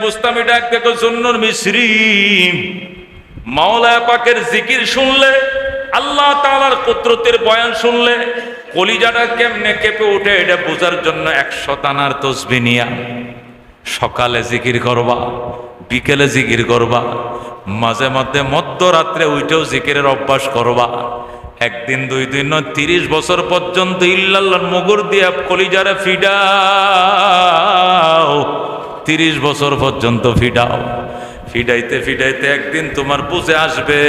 বুস্তামি ডাক জিকির শুনলে বয়ান শুনলে কেমনে কেঁপে এটা জন্য তসবি নিয়া। সকালে জিকির করবা, বিকেলে জিকির করবা, মাঝে মধ্যে মধ্যরাত্রে উঠেও জিকিরের অভ্যাস করবা। একদিন, দুই দিন, তিরিশ বছর পর্যন্ত ইল্লাল্লাহ মগুর দিয়া কলিজারে ফিডাও। তিরিশ বছর পর্যন্ত ফিডাও ফিডাইতে ফিডাইতে একদিন তোমার বুঝে আসবে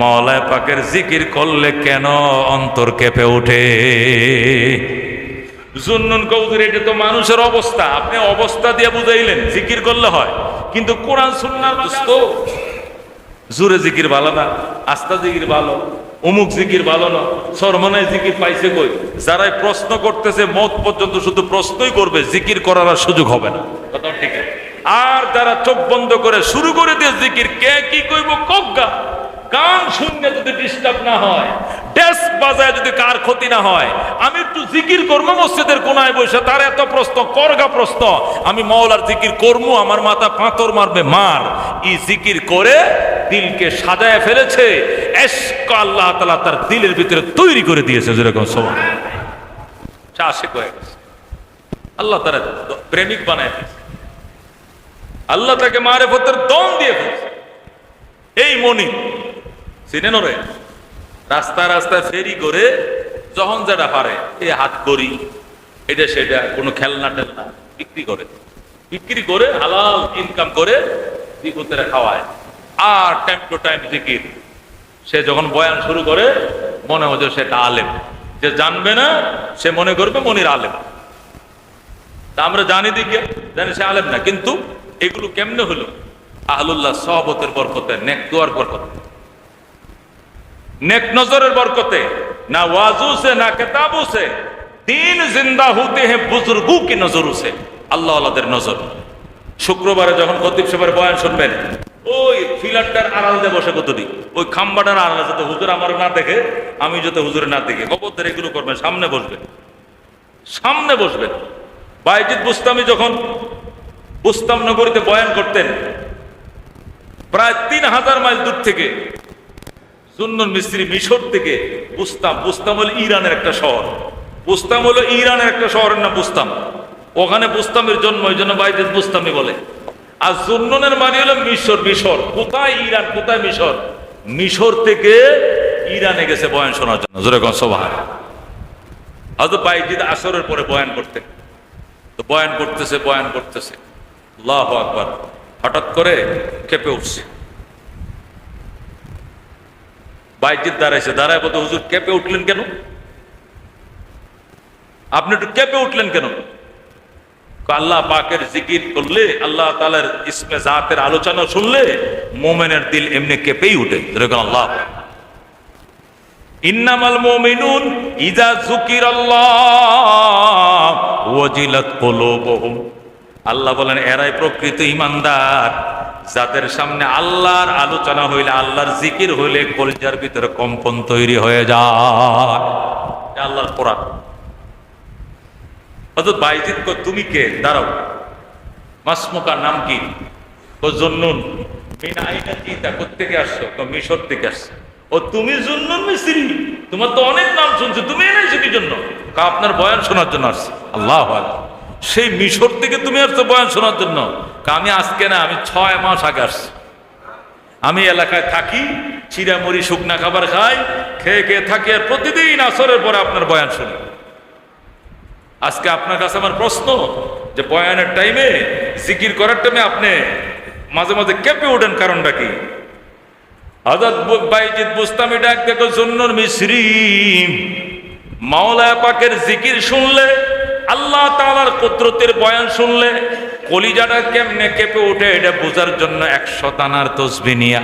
মলায় পাকের জিকির করলে কেন অন্তর কেঁপে ওঠে? জুন্নুন কৌদুর, এটা তো মানুষের অবস্থা। আপনি অবস্থা দিয়ে বুঝাইলেন, জিকির করলে হয়। কিন্তু কোরআন, সুন্নার দোস্ত জুরে জিকির ভালো না, আস্তা জিকির ভালো। অমুক জিকির ভালো না, সরমানায় জিকির পাইছে কই? যারাই প্রশ্ন করতেছে, মত পর্যন্ত শুধু প্রশ্নই করবে, জিকির করার আর সুযোগ হবে না। কথা ঠিক? আর যারা চোখ বন্ধ করে শুরু করে দিয়ে জিকির, কে কি কইব? কজ্ঞা। কান শুনলে যদি ডিস্টার্ব না হয় ডেস্ক বাজায় যদি কার ক্ষতি না হয়, আমি একটু জিকির করব মসজিদের কোনায় বসে, তার এত প্রশ্ন, করগা প্রশ্ন, আমি মৌলার জিকির করব, আমার মাথা পাথর মারবে, মার। ই জিকির করে দিলকে সাজায় ফেলেছে আল্লাহ তালা তার দিলের ভিতরে তৈরি করে দিয়েছে, যেরকম সমান। আশেক হয়ে আল্লাহ তারা প্রেমিক বানায় ফেলছে আল্লাহ তাকে মারে ফতের দম দিয়ে ফেলছে। এই মনি, চিনেন রে রাস্তা রাস্তায় ফেরি করে যখন যেটা পারে এই হাত করি, এটা সেটা, কোনো খেলনা টেলনা বিক্রি করে। বিক্রি করে হালাল ইনকাম করে বিপদের খাওয়ায় আর টাইম টু টাইম জিকির। সে যখন বয়ান শুরু করে, মনে হচ্ছে সেটা আলেম। যে জানবে না, সে মনে করবে মনির আলেম। তা আমরা জানি দিকে, জানি সে আলেম না। কিন্তু এগুলো কেমনে হলো? আহলুল্লাহ সহবতের বরকতে, নেক দোয়ার বরকতে। নেক নজরের বরকতে, না ওয়াজু সে না কেতাবু সে দিন জিন্দা হতে হে বুজুর্গু কি নজর সে আল্লাহ আল্লাহদের নজর। শুক্রবারে যখন খতিব সাহেবের বয়ান শুনবেন, ওই ফিলারটার আড়াল দিয়ে বসে কতটি ওই খাম্বাটার আড়ালে যাতে হুজুর আমার না দেখে, আমি যাতে হুজুরে না দেখে। কবরদের এগুলো করবেন, সামনে বসবেন। সামনে বসবেন। বাইজিদ বুস্তামি যখন বুস্তাম নগরীতে বয়ান করতেন, প্রায় তিন হাজার মাইল দূর থেকে সুন্নুন মিস্ত্রি মিশর থেকে বুস্তাম। বুস্তাম হলো ইরানের একটা শহর। বুস্তাম হলো ইরানের একটা শহরের নাম বুস্তাম। ওখানে বুস্তামের জন্ম ওই জন্য বাইজিদ বুস্তামি বলে। আর সুন্ননের মানে হলো মিশর মিশর। কোথায় ইরান, কোথায় মিশর? মিশর থেকে ইরানে গেছে বয়ান শোনার জন্য। যেরকম হয়তো বাইজিদ আসরের পরে বয়ান করতেন। তো বয়ান করতেছে বয়ান করতেছে। আল্লাহ আকবার। হঠাৎ করে কেঁপে উঠছে। বাইজিদ দাঁড়াইছে দাঁড়ায় বলতে হুজুর কেঁপে উঠলেন কেন? আপনি একটু কেঁপে উঠলেন কেন? আল্লাহ পাকের জিকির করলে, আল্লাহ তালার ইসমে জাতের আলোচনা শুনলে মোমেনের দিল এমনি কেঁপেই উঠে। আল্লাহ। ইজা যুকির আল্লাহ আল্লাহ বলেন, এরাই প্রকৃত ইমানদার। যাদের সামনে আল্লাহর আলোচনা হইলে, আল্লাহর জিকির হইলে কলজার ভিতরে কম্পন তৈরি হয়ে যায়। আল্লাহর কোরআন। বাইজিৎ কো তুমি কে? দাঁড়াও। মাসমুকার নাম কি? ও জন্নুন। আসছো? থেকে আসছো। ও, তুমি মিস্ত্রি তোমার তো অনেক নাম শুনছো, তুমি কি জন্য? আপনার বয়ান শোনার জন্য আসছি। আল্লাহ সেই মিশর থেকে তুমি আসছো বয়ান শোনার জন্য? আমি আজকে না, আমি ছয় মাস আগে আসছি। আমি এলাকায় থাকি চিরামুড়ি শুকনা খাবার খাই, খেয়ে খেয়ে থাকি, আর প্রতিদিন আসরের পরে আপনার বয়ান শুনি। আজকে আপনার কাছে আমার প্রশ্ন, যে বয়ানের টাইমে, জিকির করার টাইমে আপনি মাঝে মাঝে কেঁপে ওঠেন কারণটা কি? হজরত বু- বাইজিদ বুস্তামি ডাক মাওলা পাকের জিকির শুনলে, আল্লাহ তাআলার কুদরতের বয়ান শুনলে কলিজাটা কেমনে কেঁপে ওঠে, এটা বোঝার জন্য একশো তানার তসবি নিয়া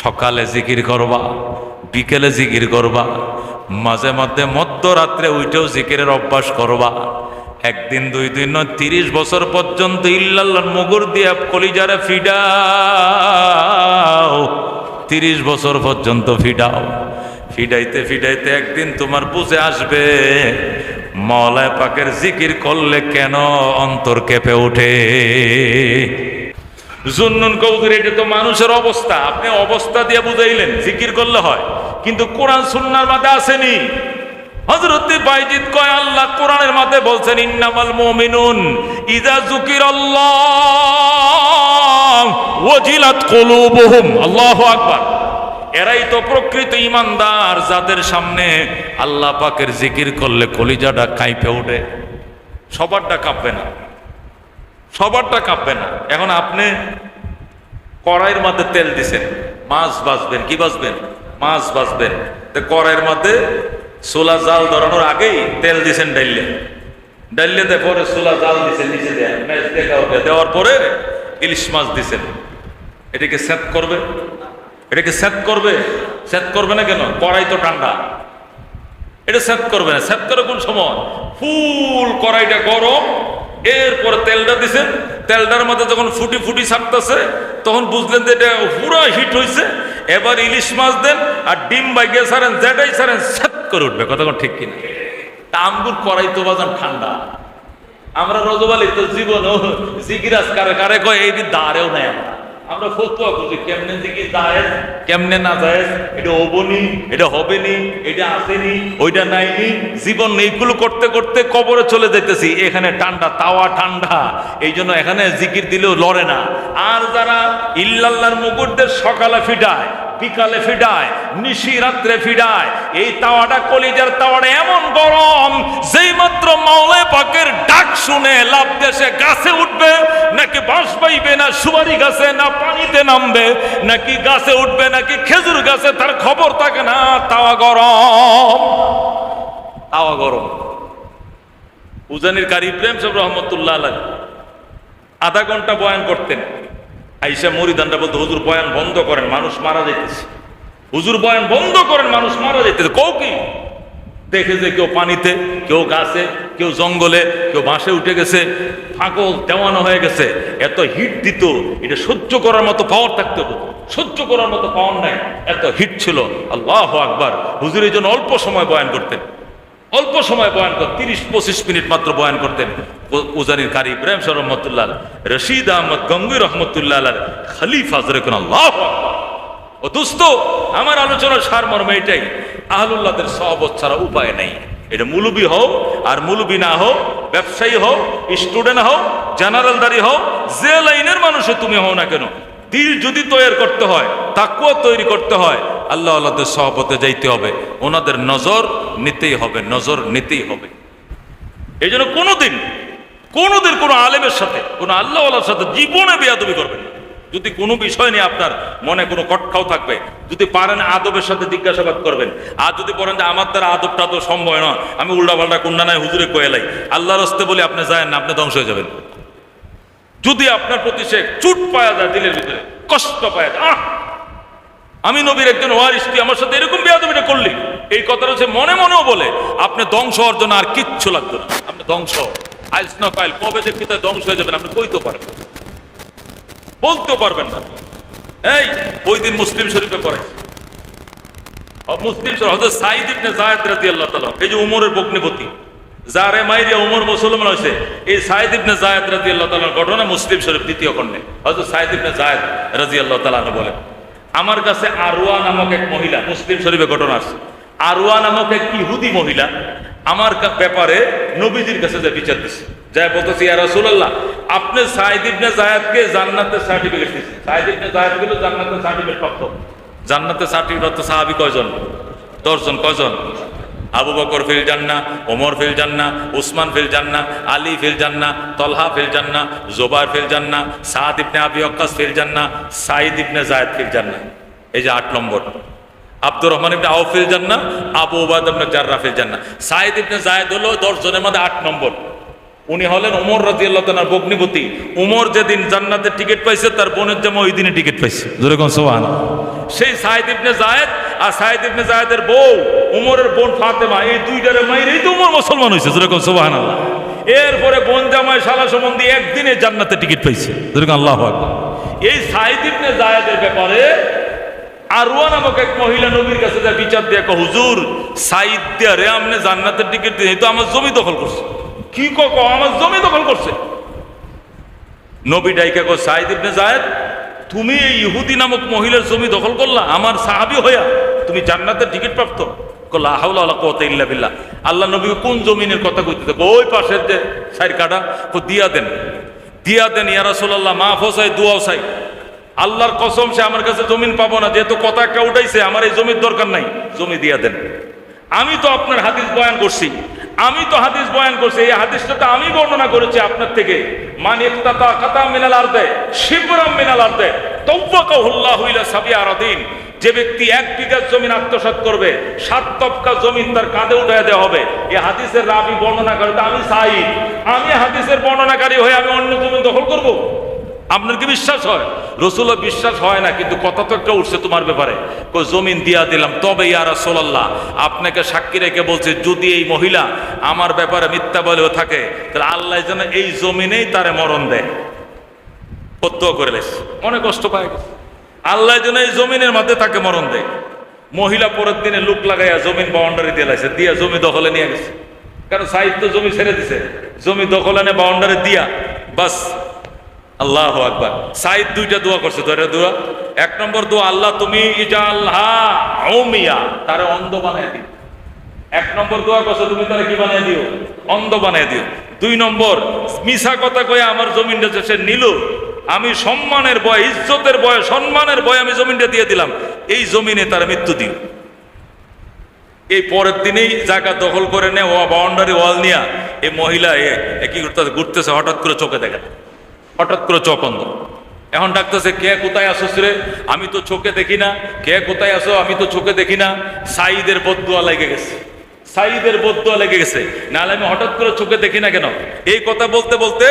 সকালে জিকির করবা, বিকেলে জিকির করবা, মাঝে মধ্যে মধ্যরাত্রে উঠেও জিকিরের অভ্যাস করবা। একদিন, দুই দিন, নয়, তিরিশ বছর পর্যন্ত ইল্লাল্লাহ মগুর দিয়া কলিজারে ফিডাও। তিরিশ বছর পর্যন্ত ফিডাও। ফিডাইতে ফিডাইতে একদিন তোমার বুঝে আসবে মলায় পাকের জিকির করলে কেন অন্তর কেঁপে ওঠে? জুন্নুন কৌদুর, এটা তো মানুষের অবস্থা। আপনি অবস্থা দিয়ে বুঝাইলেন, জিকির করলে হয়। কিন্তু কোরআন সুন্নার মাঝে আসেনি। কয়, আল্লাহ বলছেন, ইন্নামাল ইজা কুলুবুহুম। আল্লাহু আকবার। এরাই তো প্রকৃত ইমানদার, যাদের সামনে আল্লাহ পাকের জিকির করলে কলিজাটা কাঁপে ওঠে। সবারটা কাঁপবে না। সবারটা কাঁপবে না। এখন আপনি কড়াইয়ের মধ্যে তেল দিছেন, মাছ বাঁচবেন কি বাজবেন মাছ বাঁচবেন তো কড়াইয়ের মধ্যে সোলা জাল ধরানোর আগেই তেল দিছেন ডাইলে। ডাইলে পরে সোলা জাল দিছেন, নিচে দেখা দেওয়ার পরে ইলিশ মাছ দিছেন। এটাকে সেট করবে। এটাকে সেট করবে? সেট করবে না কেন? কড়াই তো ঠান্ডা। এটা সেট করবে না। সেট করে কোন সময়? ফুল কড়াইটা গরম, এরপর তেলটা দিছেন তেলটার মধ্যে যখন ফুটি ফুটি ছাড়তেছে তখন বুঝলেন যে এটা পুরো হিট হয়েছে এবার ইলিশ মাছ দেন আর ডিম বাইকে সারেন যেটাই সারেন সেট করে উঠবে। কোন ঠিক কিনা? আঙ্গুর কড়াই তো বাজান ঠান্ডা। আমরা রজবালি তো জীবন জিগিরাজ কারে কারে কয়, এই দাঁড়েও নাই আমরা। আমরা ফতুয়া করছি কেমনে দিকে জায়েজ, কেমনে না জায়েজ, এটা হবনি, এটা হবেনি, এটা আসেনি, ওইটা নাইনি। জীবন এইগুলো করতে করতে কবরে চলে যেতেছি এখানে ঠান্ডা, তাওয়া ঠান্ডা। এই জন্য এখানে জিকির দিলেও লড়ে না। আর যারা ইল্লাল্লাহর মুকুটদের সকালে ফিডায় বিকালে ফিডায়, নিশি রাত্রে ফিডায়। এই তাওয়াটা কলিজার তাওয়াটা এমন গরম, যেই মাত্র মাওলায় পাকের ডাক শুনে লাভ দেশে গাছে উঠবে, নাকি বাঁশ পাইবে না সুপারি গাছে, না পানিতে নামবে, নাকি গাছে উঠবে, নাকি খেজুর গাছে, তার খবর থাকে না, তাওয়া গরম। তাওয়া গরম। উজানির কারি প্রেম সব রহমতুল্লাহ আলাই আধা ঘণ্টা বয়ান করতেন। আইসা মরিদানরা বলতো হুজুর বয়ান বন্ধ করেন, মানুষ মারা যাইতেছে। হুজুর বয়ান বন্ধ করেন, মানুষ মারা যাইতেছে। কৌ কি? দেখে যে কেউ পানিতে, কেউ গাছে, কেউ জঙ্গলে, কেউ বাঁশে উঠে গেছে ফাঁকল দেওয়ানো হয়ে গেছে। এত হিট দিত, এটা সহ্য করার মতো পাওয়ার থাকতে হতো সহ্য করার মতো পাওয়ার নাই। এত হিট ছিল। আল্লাহ আকবার। হুজুর এই জন্য অল্প সময় বয়ান করতেন। অল্প সময় বয়ান কর, তিরিশ, পঁচিশ মিনিট মাত্র বয়ান করতেন উজানির কারি ইব্রাহিম সর রহমতুল্লাহ রশিদ আহমদ গঙ্গুই রহমতুল্লাহ খালিফা জরেকুন আল্লাহ। ও দোস্ত, আমার আলোচনার সারমর্ম এটাই, আহলুল্লাহদের সহবত ছাড়া উপায় নাই এটা মুলুবি হোক, আর মুলুবি না হোক, ব্যবসায়ী হোক, স্টুডেন্ট হোক জেনারেলদারি হোক, যে লাইনের মানুষে তুমি হও না কেন দিল যদি তৈরি করতে হয়, তাকুয়া তৈরি করতে হয়, আল্লাহ আল্লাহদের সহবতে যাইতে হবে। ওনাদের নজর নিতেই হবে, নজর নিতেই হবে। এই জন্য কোনোদিন কোনোদিন কোনো আলেমের সাথে, কোনো আল্লাহ আল্লাহর সাথে জীবনে বেয়াদবি করবেন। যদি কোনো বিষয় নিয়ে আপনার মনে কোনো কটখাও থাকবে, যদি পারেন আদবের সাথে জিজ্ঞাসাবাদ করবেন, আর যদি বলেন যে আমার দ্বারা আদবটা তো সম্ভব নয়, আমি উল্টা পাল্টা কুন্ডা নাই হুজুরে কয়েলাই, আল্লাহর হস্তে বলে আপনি যায় না, আপনি ধ্বংস হয়ে যাবেন। যদি আপনার প্রতি সে চুট পাওয়া যায় দিলের ভিতরে, কষ্ট পাওয়া যায়, আহ! আমি নবীর একজন ওয়ারিস তুই আমার সাথে এরকম বেয়াদবিটা করলি। এই কথাটা সে মনে মনেও বলে, আপনি ধ্বংস হওয়ার জন্য আর কিচ্ছু লাগবে না। আপনি ধ্বংস আইস না পাইল কবে যে পিতা ধ্বংস হয়ে যাবেন আপনি কইতে পারবেন বলতেও পারবেন না। এই, ওই দিন মুসলিম শরীফে পড়ে। মুসলিম শরীফ, হযরত সাইদ ইবনে তাআলা, এই যে উমরের বগ্নিপতি যারে মাইরিয়া উমর মুসলমান হয়েছে এই সাইদ ইবনে যায়েদ রাদিয়াল্লাহু তাআলার ঘটনা মুসলিম শরীফ দ্বিতীয় খণ্ডে। হযরত সাইদ ইবনে যায়েদ রাদিয়াল্লাহু তাআলা বলেন, আমার কাছে আরওয়া নামক এক মহিলা, মুসলিম শরীফে ঘটনা আছে। আরওয়া নামক এক ইহুদি মহিলা আমার ব্যাপারে নবীজির কাছে যে বিচার দিচ্ছে যাই বলতেছি, ইয়া রাসূলুল্লাহ, আপনি সাইদ ইবনে যায়েদকে জান্নাতের সার্টিফিকেট দিচ্ছেন সাইদ ইবনে যায়েদগুলো জান্নাতের সার্টিফিকেট প্রাপ্ত। জান্নাতে সার্টিফিকেট প্রাপ্ত সাহাবী কয়জন? দশজন। কয়জন? আবু বকর ফিল জান্না ওমর ফিল জান্না উসমান ফিল জান্না আলী ফিল জান্না তলহা ফিল জান্না জোবার ফিল জান্না সাদ ইবনে আবি অক্কাস ফিল জান্না সাইদ ইবনে জায়দ ফিল জান্না এই যে আট নম্বর। আব্দুর রহমান ইবনে আউ ফিল জান্না আবু উবাদ ইবনে জাররা ফিল জান্না সাইদ ইবনে জায়দ হলো দশ জনের মধ্যে আট নম্বর। উনি হলেন উমর রাজিয়াল্লাহ তাআলার বগ্নিপতি উমর যেদিন জান্নাতের টিকিট পাইছে, তার বোনের জামা ওই দিনে টিকিট পাইছে। সোহান সেই সাইদ ইবনে আর সাইদ ইবনে জায়েদের বউ, উমরের বোন ফাতেমা, এই দুইটারে মাইরেই তো উমর মুসলমান হয়েছে যেরকম সোহান এরপরে বোন জামাই শালা সম্বন্ধে একদিনে জান্নাতে টিকিট পাইছে। যেরকম আল্লাহু এই সাইদ ইবনে জায়েদের ব্যাপারে আরওয়া নামক এক মহিলা নবীর কাছে যা বিচার দিয়ে হুজুর সাইদ দিয়া রে আমনে জান্নাতের টিকিট দিয়ে এই তো আমার জমি দখল করছে। কি আমার জমি দখল করছে। নবী ডাইকা কো সাইদ ইবনে জায়েদ তুমি এই ইহুদি নামক মহিলার জমি দখল করলা? আমার সাহাবি হইয়া তুমি জান্নাতের টিকিট প্রাপ্ত? কল্লা ইল্লা বিল্লাহ। আল্লাহ নবী কোন জমিনের কথা কইতে ওই পাশের যে সাইড কাটা, কো, দিয়া দেন। দিয়া দেন, ইয়া রাসূলুল্লাহ, মাফ হোসাই দোয়াও সাই আল্লাহর কসম, সে আমার কাছে জমিন পাবো না। যেহেতু কথা একটা উঠাইছে, আমার এই জমির দরকার নাই। জমি দিয়া দেন। আমি তো আপনার হাদিস বয়ান করছি। আমি তো হাদিস বয়ান করছি, এই হাদিসটা তো আমি বর্ণনা করেছি আপনার থেকে। মান ইফতাতা কাতা মিনাল আরদে, শিবরাম মিনাল আরদে তওয়াকাহুল্লাহু ইলা সাবি আরাদিন যে ব্যক্তি এক বিঘা জমিন আত্মসাৎ করবে, সাত তপকা জমিন তার কাঁধে উঠায় দেওয়া হবে। এই হাদিসের রাবি বর্ণনা করে আমি সাইদ আমি হাদিসের বর্ণনাকারী হয়ে আমি অন্য জমিন দখল করব? আপনার কি বিশ্বাস হয়? রসুল বিশ্বাস হয় না কিন্তু কথা তো একটা উঠছে তোমার ব্যাপারে। কই জমিন দিয়া দিলাম তবে ইয়ারা সোলাল্লাহ আপনাকে সাক্ষী রেখে বলছে যদি এই মহিলা আমার ব্যাপারে মিথ্যা বলেও থাকে তাহলে আল্লাহ যেন এই জমিনেই তারে মরণ দেয়। সত্য করে লেস। অনেক কষ্ট পায়। আল্লাহ যেন এই জমিনের মধ্যে তাকে মরণ দেয়। মহিলা পরের দিনে লুক লাগাইয়া জমিন বাউন্ডারি দিয়ে লাইছে দিয়া জমি দখলে নিয়ে গেছে। কারণ সাহিত্য জমি ছেড়ে দিছে। জমি দখলে নিয়ে বাউন্ডারি দিয়া বাস। আল্লাহ আকবার। সাইদ দুইটা দোয়া করছে এটা দোয়া। এক নম্বর দোয়া, আল্লাহ তুমি তারে অন্ধ বানায় দিও। এক নম্বর দোয়া করছে, তুমি তারে কি বানিয়ে দিও? অন্ধ বানিয়ে দিও। দুই নম্বর মিশা কথা কয়ে আমার জমিনটা সে নিল, আমি সম্মানের বয়, ইজ্জতের বয়, সম্মানের বয় আমি জমিনটা দিয়ে দিলাম, এই জমিনে তার মৃত্যু দিও। এই পরের দিনেই জায়গা দখল করে নেয় ও বাউন্ডারি ওয়াল নিয়ে, এই মহিলা এ কি করতেছে, ঘুরতেছে, হঠাৎ করে চোখে দেখে। হঠাৎ করে চোখ অন্ধ এখন ডাকতেছে কে কোথায় আসো রে আমি তো চোখে দেখি না। কে কোথায় আসো আমি তো চোখে দেখি না। সাইদের বদুয়া লেগে গেছে। সাইদের বদুয়া লেগে গেছে। নাহলে আমি হঠাৎ করে চোখে দেখি না কেন? এই কথা বলতে বলতে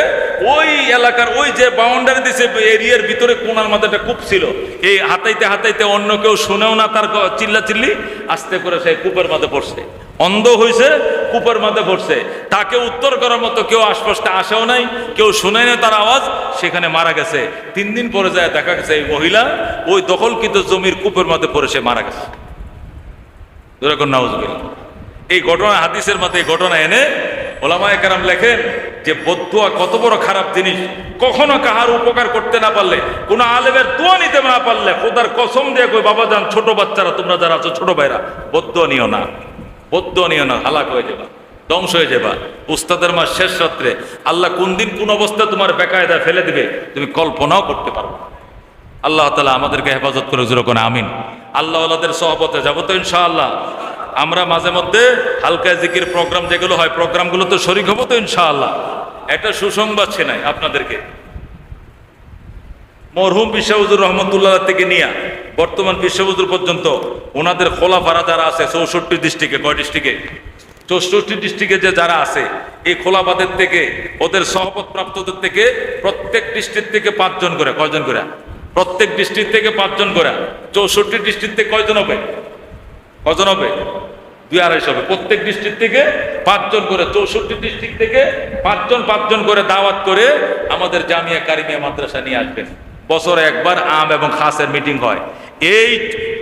ওই এলাকার ওই যে বাউন্ডারি দিছে, এরিয়ার ভিতরে কোনার একটা কূপ ছিল। এই হাতাইতে হাতাইতে অন্য কেউ শুনেও না তার চিল্লা চিল্লি আস্তে করে সে কূপের মধ্যে পড়ছে। অন্ধ হয়েছে কূপের মধ্যে পড়ছে। তাকে উত্তর করার মতো কেউ আশপাশটা আসেও নাই, কেউ শুনে না তার আওয়াজ, সেখানে মারা গেছে। তিন দিন পরে যায় দেখা গেছে এই মহিলা, ওই দখলকৃত জমির কূপের মধ্যে পড়ে সে মারা গেছে। যেরকম নাউজবিল্লাহ। এই ঘটনা হাদিসের মধ্যে এই ঘটনা এনে ওলামায় কারাম লেখেন যে বদুয়া কত বড় খারাপ জিনিস। কখনো কাহার উপকার করতে না পারলে, কোনো আলেমের দোয়া নিতে না পারলে, খোদার কসম দিয়ে কই বাবা যান, ছোট বাচ্চারা, তোমরা যারা আছো, ছোট ভাইরা, বদুয়া নিও না, বদুয়া নিও না, হালাক হয়ে যাবা, ধ্বংস হয়ে যাবা। উস্তাদের মাস শেষ রাত্রে, আল্লাহ কোন দিন কোন অবস্থায় তোমার বেকায়দা ফেলে দিবে? তুমি কল্পনাও করতে পারো আল্লাহ তালা আমাদেরকে হেফাজত করে যেরকম আমিন। আল্লাহ আল্লাহদের সহবতে যাব তো ইনশাআল্লাহ। আমরা মাঝে মধ্যে হালকা জিকির প্রোগ্রাম যেগুলো হয়, প্রোগ্রামগুলো তো শরিক হব তো ইনশাআল্লাহ। একটা সুসংবাদ ছেনাই আপনাদেরকে। মরহুম বিশ্বহুজুর রহমতুল্লাহ থেকে নিয়ে, বর্তমান বিশ্বহুজুর পর্যন্ত ওনাদের খোলা ভাড়া যারা আছে, চৌষট্টি ডিস্ট্রিক্টে, কয় ডিস্ট্রিক্টে? চৌষট্টি ডিস্ট্রিক্টে যে যারা আছে, এই খোলাবাদের থেকে, ওদের সহপত প্রাপ্তদের থেকে প্রত্যেক ডিস্ট্রিক্ট থেকে পাঁচজন করে, কয়জন করে? প্রত্যেক ডিস্ট্রিক্ট থেকে পাঁচজন করে। চৌষট্টি ডিস্ট্রিক্ট থেকে কয়জন হবে? কজন হবে? দুই আড়াইশো হবে। প্রত্যেক ডিস্ট্রিক্ট থেকে পাঁচজন করে, চৌষট্টি ডিস্ট্রিক্ট থেকে পাঁচজন পাঁচজন করে দাওয়াত করে আমাদের জামিয়া কারিমিয়া মাদ্রাসা নিয়ে আসবেন। বছরে একবার আম এবং খাসের মিটিং হয়। এই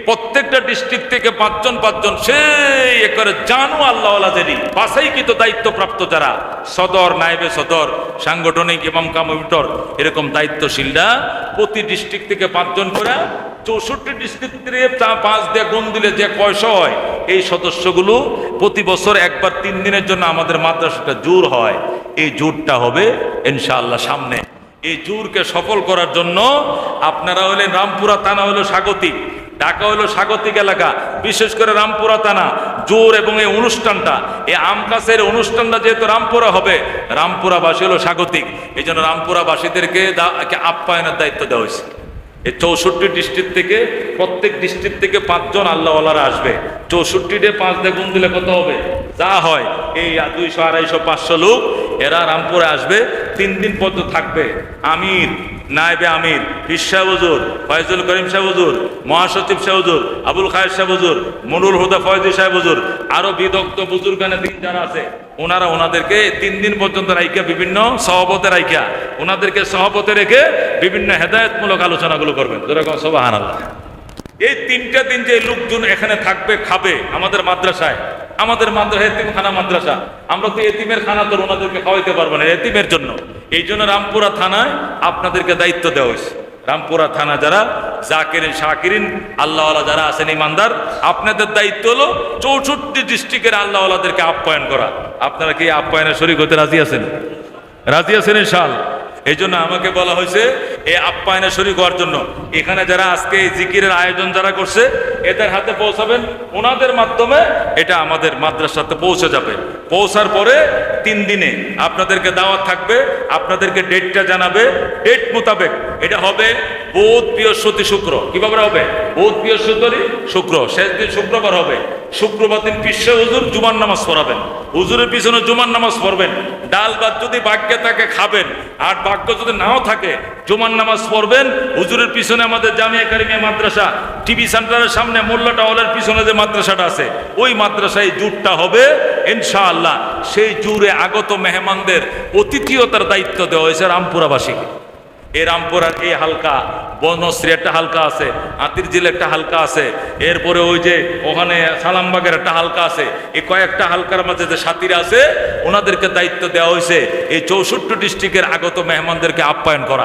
প্রত্যেকটা ডিস্ট্রিক্ট থেকে পাঁচজন পাঁচজন, সেই একবারে জানু আল্লাহদেরই বাসাইকৃত দায়িত্বপ্রাপ্ত যারা, সদর নাইবে সদর, সাংগঠনিক এবং কমিটর এরকম দায়িত্বশীলরা প্রতি ডিস্ট্রিক্ট থেকে পাঁচজন করে, চৌষট্টি ডিস্ট্রিক্ট থেকে পাঁচ দিয়ে গুণ দিলে যে পয়সা হয়, এই সদস্যগুলো প্রতি বছর একবার তিন দিনের জন্য আমাদের মাদ্রাসাটা জোর হয়, এই জোরটা হবে ইনশাআল্লাহ সামনে। এই জোরকে সফল করার জন্য আপনারা হলেন রামপুরা থানা হলো স্বাগতিক ঢাকা হলো স্বাগতিক এলাকা, বিশেষ করে রামপুরা থানা, জোর এবং এই অনুষ্ঠানটা, এই আম কাছের অনুষ্ঠানটা যেহেতু রামপুরা হবে, রামপুরাবাসী হলো স্বাগতিক এই জন্য রামপুরাবাসীদেরকে আপ্যায়নের দায়িত্ব দেওয়া হয়েছে। এই চৌষট্টি ডিস্ট্রিক্ট থেকে, প্রত্যেক ডিস্ট্রিক্ট থেকে পাঁচজন আল্লাহওয়ালারা আসবে, চৌষট্টিতে পাঁচ দিয়ে গুণ দিলে কত হবে? যা হয়, এই দুইশো, আড়াইশো, পাঁচশো লোক এরা রামপুরে আসবে, তিন দিন পর্যন্ত থাকবে। আমির, নায়েবে আমির সাহেব হুজুর, ফয়জুল করিম সাহেব হুজুর, মহাসচিব সাহেব হুজুর, আবুল খায়ের সাহেব হুজুর, মনুল হুদা ফয়জি সাহেব হুজুর, আরও বিদগ্ধ বুজুর্গানের দিন যারা আছে, ওনারা ওনাদেরকে তিন দিন পর্যন্ত রাইকা বিভিন্ন সহপতে রাইকা ওনাদেরকে সহপতে রেখে বিভিন্ন হেদায়তমূলক আলোচনাগুলো করবেন। যেরকম সবাহান এই তিনটা দিন যে লোকজন এখানে থাকবে, খাবে আমাদের মাদ্রাসায় আমাদের মাদ্রাসা, এতিমখানা মাদ্রাসা। আমরা তো এতিমের খানা তো ওনাদেরকে খাওয়াইতে পারব না, এতিমের জন্য। এই জন্য রামপুরা থানায় আপনাদেরকে দায়িত্ব দেওয়া হয়েছে। রামপুরা থানা যারা জাকিরিন, শাকিরিন, আল্লাহওয়ালা যারা আছেন, ইমানদার, আপনাদের দায়িত্ব হলো চৌষট্টি ডিস্ট্রিক্টের আল্লাহওয়ালাদেরকে আপ্যায়ন করা। আপনারা কি আপ্যায়নের আপ্যায়নে শরীর হতে রাজি আছেন? রাজি আছেন ইনশাল এই জন্য আমাকে বলা হয়েছে এই আপ্যায়নে শরীর হওয়ার জন্য। এখানে যারা আজকে এই জিকিরের আয়োজন যারা করছে, এদের হাতে পৌঁছাবেন। ওনাদের মাধ্যমে এটা আমাদের মাদ্রাসাতে পৌঁছে যাবে। পৌঁছার পরে তিন দিনে আপনাদেরকে দাওয়াত থাকবে, আপনাদেরকে ডেটটা জানাবে। ডেট মোতাবেক এটা হবে বোধ, বৃহস্পতি, শুক্র। কীভাবে হবে? বোধ, বৃহস্পতি, শুক্র। শেষ দিন শুক্রবার হবে। শুক্রবার দিন বিশ্ব হুজুর জুমার নামাজ পড়াবেন। হুজুরের পিছনে জুমার নামাজ পড়বেন। ডাল ভাত যদি বাক্যে থাকে, খাবেন। আর বাক্য যদি নাও থাকে জুমার নামাজ পড়বেন, হুজুরের পিছনে আমাদের জামিয়া কারিমিয়া মাদ্রাসা, টিভি সেন্টারের সামনে মোল্লা টাওয়ালের পিছনে যে মাদ্রাসাটা আছে, ওই মাদ্রাসায় জুটটা হবে, ইনশাআল্লাহ। সেই জুড়ে আগত মেহমানদের অতিথিয়তার দায়িত্ব দেওয়া হয়েছে রামপুরাবাসীকে। এই রামপুরার এই হালকা বনশ্রী একটা হালকা আছে আতির জিল একটা হালকা আছে, এরপরে ওই যে ওখানে সালামবাগের একটা হালকা আছে, এই কয়েকটা হালকার মাঝে যে সাথীরা আছে, ওনাদেরকে দায়িত্ব দেওয়া হয়েছে, এই চৌষট্টি ডিস্ট্রিক্টের আগত মেহমানদেরকে আপ্যায়ন করা।